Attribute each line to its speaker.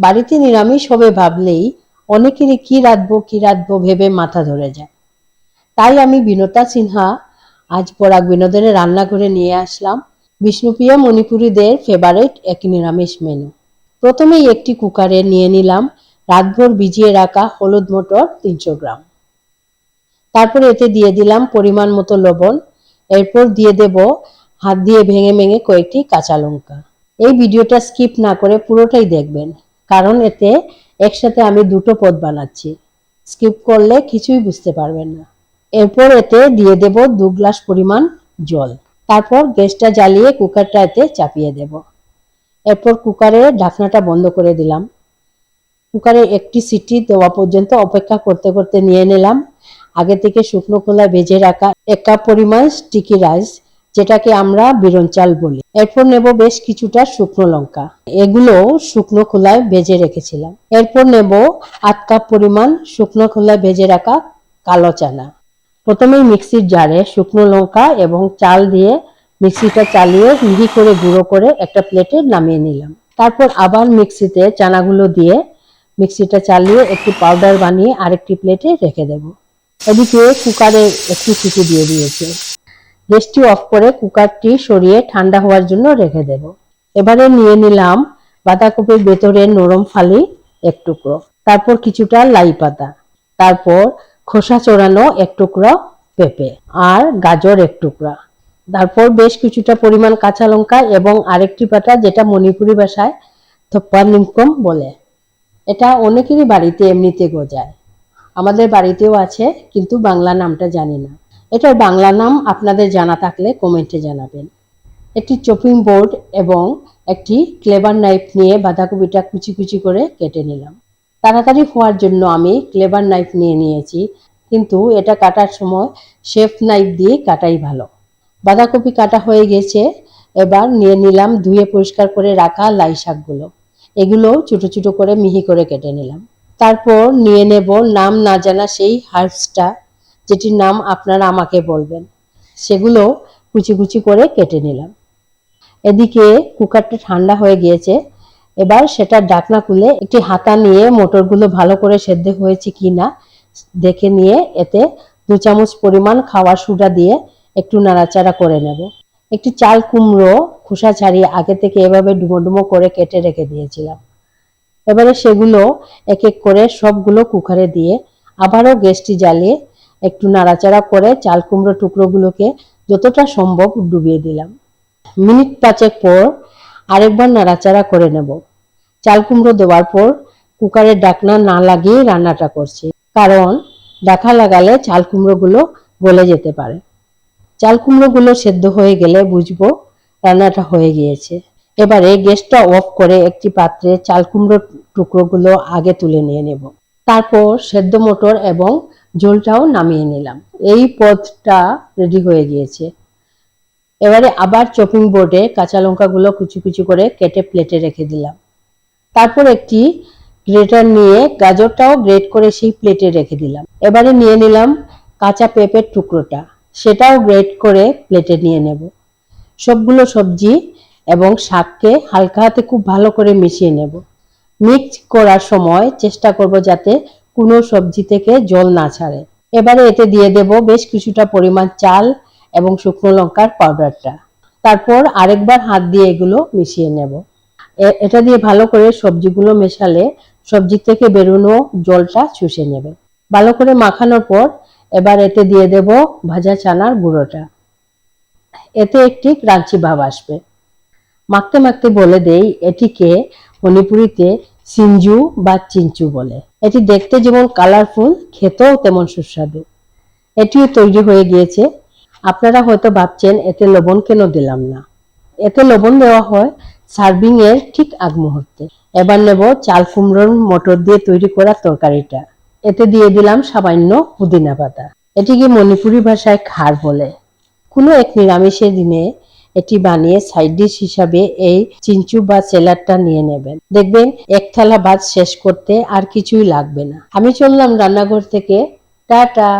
Speaker 1: বাড়িতে নিরামিষ হবে ভাবলেই অনেকেরই কি রাঁধবো কি রাঁধবো ভেবে মাথা ধরে যায়। তাই আমি বিনতা সিনহা আজ পরাগ বিনোদনের রান্নাঘরে নিয়ে আসলাম বিষ্ণুপ্রিয়া মণিপুরীদের ফেভারিট এক নিরামিষ মেনু প্রথমেই একটি কুকারে নিয়ে নিলাম রাতভর ভিজিয়ে রাখা হলুদ মটর তিনশো গ্রাম। তারপরে এতে দিয়ে দিলাম পরিমাণ মতো লবণ। এরপর দিয়ে দেব হাত দিয়ে ভেঙে ভেঙে কয়েকটি কাঁচা লঙ্কা। এই ভিডিওটা স্কিপ না করে পুরোটাই দেখবেন। কারণ এতে একসাথে আমি দুটো পদ বানাচ্ছি। স্কিপ করলে কিছুই বুঝতে পারবেন না। এরপর এতে দিয়ে দেব দু গ্লাস পরিমাণ জল। তারপর গ্যাসটা জ্বালিয়ে কুকারটা এতে চাপিয়ে দেব। এরপর কুকারের ঢাকনাটা বন্ধ করে দিলাম। কুকারে একটি সিটি দেওয়া পর্যন্ত অপেক্ষা করতে করতে নিয়ে নিলাম। আগে থেকে শুকনো খোলায় ভেজে রাখা এক কাপ পরিমাণ স্টিকি রাইস যেটাকে আমরা বিরন চাল বলি। এরপর নেব বেশ কিছুটা শুকনো লঙ্কা। এগুলো শুকনো খোলায় ভেজে রেখেছিলাম। এরপর নেব আধ কাপ পরিমাণ শুকনো খোলায় ভেজে রাখা কালো চানা। প্রথমেই মিক্সির জারে শুকনো লঙ্কা এবং চাল দিয়ে মিক্সিটা চালিয়ে মিহি করে গুঁড়ো করে একটা প্লেটে নামিয়ে নিলাম। তারপর আবার মিক্সিতে চানাগুলো দিয়ে মিক্সিটা চালিয়ে একটি পাউডার বানিয়ে আরেকটি প্লেটে রেখে দেব। এদিকে কুকারে একটি সিটি দিয়ে দিয়েছে। গ্যাসটি অফ করে কুকারটি সরিয়ে ঠান্ডা হওয়ার জন্য রেখে দেব। এবারে নিয়ে নিলাম বাঁধাকপির ভেতরে নরম ফালি এক টুকরো, তারপর কিছুটা লাই পাতা, তারপর খোসা চোরানো এক টুকরো পেঁপে আর গাজর এক টুকরা, তারপর বেশ কিছুটা পরিমাণ কাঁচা লঙ্কা এবং আরেকটি পাতা যেটা মণিপুরি ভাষায় থপ্পা নিমকম বলে। এটা অনেকেরই বাড়িতে এমনিতে গজায়। আমাদের বাড়িতেও আছে, কিন্তু বাংলা নামটা জানি না। এটার বাংলা নাম আপনাদের জানা থাকলে কমেন্টে জানাবেন। একটি চপিং বোর্ড এবং একটি ক্লেভার নাইফ নিয়ে বাঁধাকপিটা কুচি কুচি করে কেটে নিলাম। তাড়াতাড়ি হওয়ার জন্য আমি ক্লেভার নাইফ নিয়ে নিয়েছি, কিন্তু এটা কাটার সময় শেফ নাইফ দিয়ে কাটাই ভালো। বাঁধাকপি কাটা হয়ে গেছে, এবার নিয়ে নিলাম ধুয়ে পরিষ্কার করে রাখা লাই শাকগুলো। এগুলো ছোট ছোটো করে মিহি করে কেটে নিলাম। তারপর নিয়ে নেব নাম না জানা সেই হার্বসটা যেটির নাম আপনারা আমাকে বলবেন। সেগুলো কুচি কুচি করে কেটে নিলাম। এদিকে কুকারটা ঠান্ডা হয়ে গিয়েছে। এবার সেটা ঢাকনা খুলে একটি হাতা নিয়ে মোটরগুলো ভালো করে সেদ্ধ হয়েছে কি না দেখে নিয়ে এতে দু চামচ পরিমাণ খাওয়ার সুডা দিয়ে একটু নাড়াচাড়া করে নেব। একটি চাল কুমড়ো খোসা ছাড়িয়ে আগে থেকে এভাবে ডুমো ডুমো করে কেটে রেখে দিয়েছিলাম। এবারে সেগুলো এক এক করে সবগুলো কুকারে দিয়ে আবারও গ্যাসটি জ্বালিয়ে একটু নাড়াচাড়া করে চাল কুমড়ো টুকরোগুলোকে যতটা সম্ভব ডুবিয়ে দিলাম। মিনিট পাঁচেক পর আরেকবার নাড়াচাড়া করে নেব। চাল কুমড়ো দেওয়ার পর কুকারের ডাকনা না লাগিয়ে রান্নাটা করছি, কারণ ডাকা লাগালে চাল কুমড়োগুলো গলে যেতে পারে। চাল কুমড়োগুলো সেদ্ধ হয়ে গেলে বুঝব রান্নাটা হয়ে গিয়েছে। এবারে গ্যাসটা অফ করে একটি পাত্রে চাল কুমড়ো টুকরোগুলো আগে তুলে নিয়ে নেব। তারপর সেদ্ধ মটর এবং ঝোলটাও নামিয়ে নিলাম। এই পদটা রেডি হয়ে গিয়েছে। এবারে আবার চপিং বোর্ডে কাঁচা লঙ্কাগুলো কুচি কুচি করে কেটে প্লেটে রেখে দিলাম। তারপর একটি গ্রেটার নিয়ে গাজরটাও গ্রেট করে সেই প্লেটে রেখে দিলাম। এবারে নিয়ে নিলাম কাঁচা পেঁপের টুকরোটা। সেটাও গ্রেট করে প্লেটে নিয়ে নেব। সবগুলো সবজি এবং শাককে হালকা হাতে খুব ভালো করে মিশিয়ে নেব। মিক্স করার সময় চেষ্টা করব যাতে কোনো সবজি থেকে জল না ছাড়ে। এবারে এতে দিয়ে দেব বেশ কিছুটা পরিমাণ চাল এবং শুকনো লঙ্কার পাউডারটা। তারপর আরেকবার হাত দিয়ে এগুলো মিশিয়ে নেব। এটা দিয়ে ভালো করে সবজিগুলো মেশালে সবজি থেকে বেরোনো জলটা চুষে নেবে। ভালো করে মাখানোর পর এবার এতে দিয়ে দেব ভাজা চানার গুঁড়োটা। এতে একটি ক্রাঞ্চি ভাব আসবে। মাখতে মাখতে বলে দেই, এটিকে মণিপুরিতে সিঞ্জু বা চিঞ্চু বলে। এটি দেখতে যেমন কালারফুল খেতেও তেমন সুস্বাদু। এটিও তৈরি হয়ে গিয়েছে। আপনারা হয়তো ভাবছেন, এতে লবণ কেন দিলাম না? এতে লবণ দেওয়া হয় সার্ভিং এর ঠিক আগ মুহূর্তে। এবার নেব চাল কুমড়োর মটর দিয়ে তৈরি করা তরকারিটা। এতে দিয়ে দিলাম সামান্য পুদিনা পাতা। এটিকে মণিপুরি ভাষায় খার বলে। কোনো এক নিরামিষের দিনে এটি বানিয়ে সাইড ডিশ হিসাবে এই চিঞ্চু বা সেলাডটা নিয়ে নেবেন। দেখবেন এক থালা ভাত শেষ করতে আর কিছুই লাগবে না। আমি চললাম রান্নাঘর থেকে। টাটা!